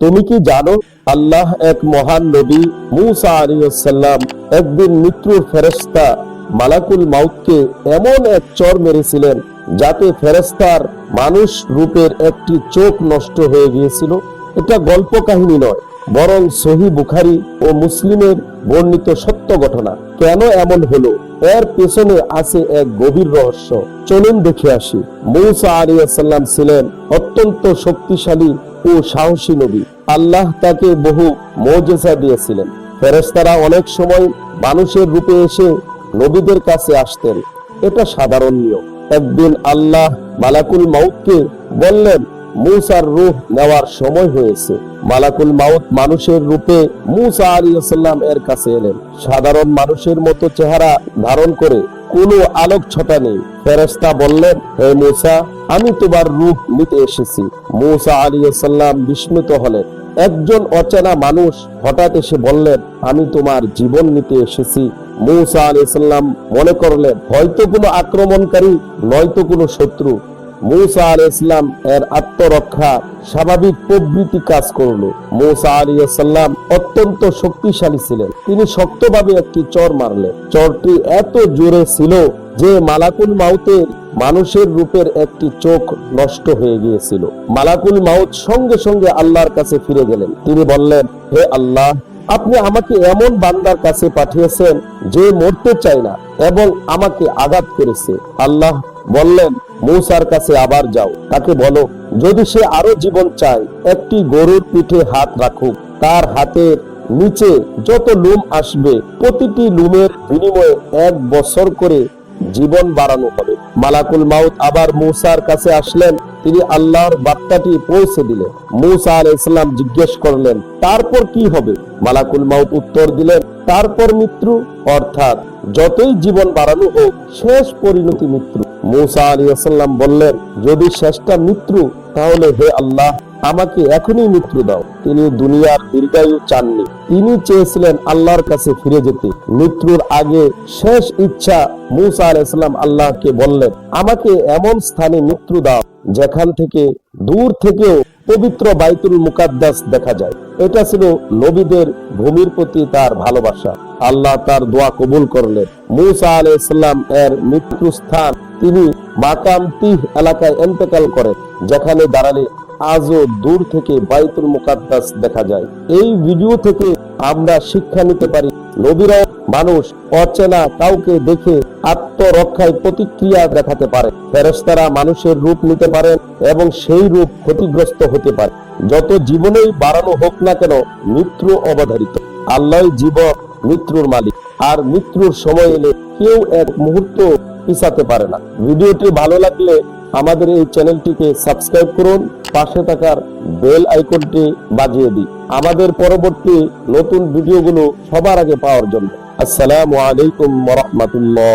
তুমি কি জানো আল্লাহ এক মহান নবী মুসা আলাইসাল্লাম একদিন মৃত্যুর ফেরেস্তা মালাকুল মাউতকে এমন এক চর মেরেছিলেন যাতে ফেরেস্তার মানুষ রূপের একটি চোখ নষ্ট হয়ে গিয়েছিল। এটা গল্প কাহিনী নয়, বরং সহি বুখারি ও মুসলিমের বর্ণিত সত্য ঘটনা। কেন এমন হলো? এর পেছনে আছে এক গভীর রহস্য। চলুন দেখে আসি। মৌসা আলিয়াল্লাম ছিলেন অত্যন্ত শক্তিশালী ও সাহসী নবী। আল্লাহ তাকে বহু মৌজেজা দিয়েছিলেন। ফেরেশতারা অনেক সময় মানুষের রূপে এসে নবীদের কাছে আসতেন। এটা সাধারণ নিয়ম। একদিন আল্লাহ মালাকুল মাউতকে বললেন, মুসার রূহ নেওয়ার সময় হয়েছে। মালাকুল মাউত মানুষের রূপে মুসা আলিয়াল্লাম এর কাছে এলেন। সাধারণ মানুষের মতো চেহারা ধারণ করে কোনো আলোক ছটা নেই। ফেরেস্তা বললেন, হে মুসা, আমি তোমার রূপ নিতে এসেছি। মুসা আলিয়াল্লাম বিস্মিত হলেন। একজন অচেনা মানুষ হঠাৎ এসে বললেন, আমি তোমার জীবন নিতে এসেছি। মুসা আলাইসাল্লাম মনে করলেন, হয়তো কোনো আক্রমণকারী, নয়তো কোনো শত্রু। মৌসা আলী ইসলাম এর আত্মরক্ষা স্বাভাবিক প্রবৃত্তি কাজ করল মৌসা আলী সাল্লাম অত্যন্ত শক্তিশালী ছিলেন। তিনি শক্তভাবে একটি চর মারলেন। চরটি এত জোরে ছিল যে মালাকুল মাউতের মানুষের রূপের একটি চোখ নষ্ট হয়ে গিয়েছিল। মালাকুল মাউত সঙ্গে সঙ্গে আল্লাহর কাছে ফিরে গেলেন। তিনি বললেন, হে আল্লাহ, আপনি আমাকে এমন বান্দার কাছে পাঠিয়েছেন যে মরতে চায় না এবং আমাকে আঘাত করেছে। আল্লাহ বললেন মৌসার কাছে আবার যাও। তাকে বলো, যদি সে আরও জীবন চায়, একটি গরুর পিঠে হাত রাখুক। তার হাতের নিচে যত লুম আসবে, প্রতিটি লুমের বিনিময়ে এক বছর করে জীবন বাড়ানো হবে। মালাকুল মাউত আবার মৌসার কাছে আসলেন। তিনি আল্লাহর বার্তাটি পৌঁছে দিলেন। মৌসা আল ইসলাম জিজ্ঞেস করলেন, তারপর কি হবে? মালাকুল মাউত উত্তর দিলেন, তারপর মৃত্যু, অর্থাৎ যতই জীবন বাড়ানো হোক, শেষ পরিণতি মৃত্যু। মৌসা আলী আসাল্লাম বললেন, যদি শেষটা মৃত্যু, তাহলে হে আল্লাহ আমাকে এখনই মৃত্যু দাও। তিনি দুনিয়ার দীর্ঘায়ু চাননি। তিনি চেয়েছিলেন আল্লাহর কাছে ফিরে যেতে। মৃত্যুর আগে শেষ ইচ্ছা মুসা আলাইসাল্লাম আল্লাহকে বললেন, আমাকে এমন স্থানে মৃত্যু দাও, যেখান থেকে দূর থেকেও পবিত্র বাইতুল মুকাদ্দাস দেখা যায়। এটা ছিল নবীদের ভূমির প্রতি তার ভালোবাসা। আল্লাহ তার দোয়া কবুল করলেন। মুসা আলাইসাল্লাম এর মৃত্যু স্থান তিনি মাকাম তিহ এলাকায় এন্তেকাল করেন, যেখানে দাঁড়ালে আজও দূর থেকে বাইতুল মুকাদ্দাস দেখা যায়। এই ভিডিও থেকে আমরা শিক্ষা নিতে পারি, নবীরাও মানুষ অচেনা কাউকে দেখে আত্মরক্ষায় প্রতিক্রিয়া দেখাতে পারে। ফেরেশতারা মানুষের রূপ নিতে পারেন এবং সেই রূপ ক্ষতিগ্রস্ত হতে পারে। যত জীবনেই বাড়ানো হোক না কেন, মৃত্যু অবধারিত। আল্লাহ জীব মৃত্যুর মালিক। আর মৃত্যুর সময় এলে কেউ এক মুহূর্ত পিছাতে পারে না। ভিডিওটি ভালো লাগলে আমাদের এই চ্যানেলটিকে সাবস্ক্রাইব করুন, পাশে থাকার বেল আইকনটি বাজিয়ে দিই আমাদের পরবর্তী নতুন ভিডিওগুলো সবার আগে পাওয়ার জন্য। আসসালামু আলাইকুম রহমতুল্লাহ।